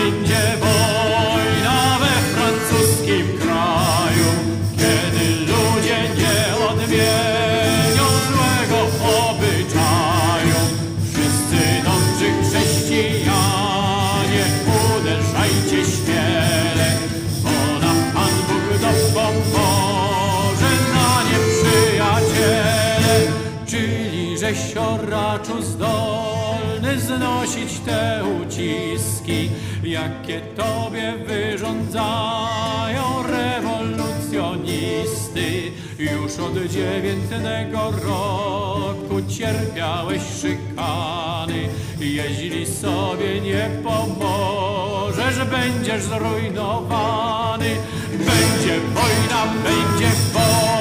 będzie wojna we francuskim kraju, kiedy ludzie nie odmienią złego obyczaju. Wszyscy dobrzy chrześcijanie, uderzajcie śmiele, bo nam Pan Bóg dopomoże na przyjaciele, czyli żeś oraczu zdolny znosić te uciski jakie tobie wyrządzają rewolucjonisty. Już od dziewiętnego roku cierpiałeś szykany, jeśli sobie nie pomożesz, będziesz zrujnowany. Będzie wojna, będzie wojna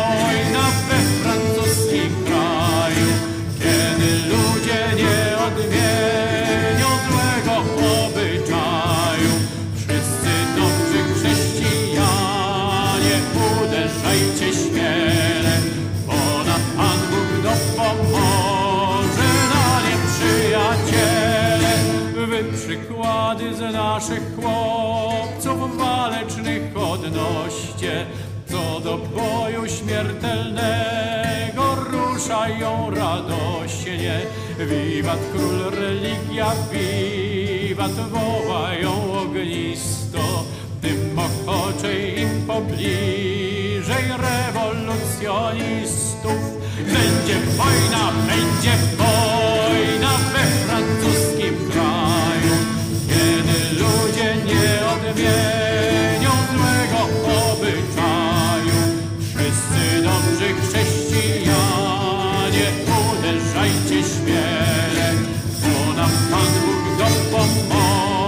przykłady z naszych chłopców walecznych odnoście, co do boju śmiertelnego ruszają radośnie. Wiwat król religia, wiwat wołają ognisto, tym ochoczej im pobliżej rewolucjonistów. Będzie wojna, będzie. uśmiech, bo nam Pan Bóg dopomoże.